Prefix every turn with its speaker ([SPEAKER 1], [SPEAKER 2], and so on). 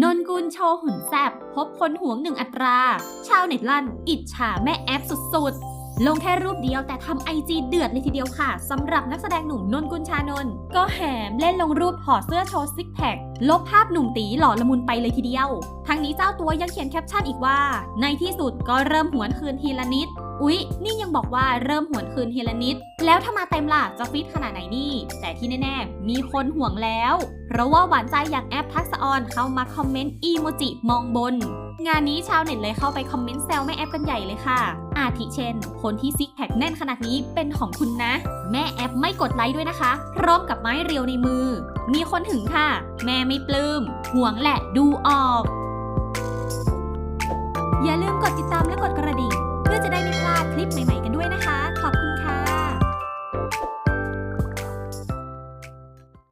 [SPEAKER 1] นนกุลโชว์หุ่นแซบพบคนหวงหนึ่งอัตรา ชาวเน็ตลั่น อิจฉาแม่แอฟสุดๆ ลงแค่รูปเดียวแต่ทำไอจีเดือดเลยทีเดียวค่ะสำหรับนักแสดงหนุ่มนนกุลชานนก็แหมเล่นลงรูปถอดเสื้อโชว์ซิกแพคลบภาพหนุ่มตีหล่อละมุนไปเลยทีเดียว นี้เจ้าตัวยังเขียนแคปชั่นอีกว่า ในที่สุดก็เริ่มหวนคืนทีละนิด อุ๊ย นี่ยังบอกว่าเริ่มหวนคืนทีละนิด แล้วถ้ามาเต็มล่ะจะฟิตขนาดไหนนี่ แต่ที่แน่ๆ มีคนห่วงแล้ว เพราะว่าหวานใจอย่างแอปทักษะออนเข้ามาคอมเมนต์อีโมจิมองบน งานนี้ชาวเน็ตเลยเข้าไปคอมเมนต์แซวแม่แอปกันใหญ่เลยค่ะ อาทิเช่น คนที่ซิกแพคแน่นขนาดนี้เป็นของคุณนะ แม่แอปไม่กดไลค์ด้วยนะคะ พร้อมกับไม้เรียวในมือ มีคนถึงค่ะ แม่ไม่ปลื้มห่วงแหละดูออก ติดตามและกดกระดิ่ง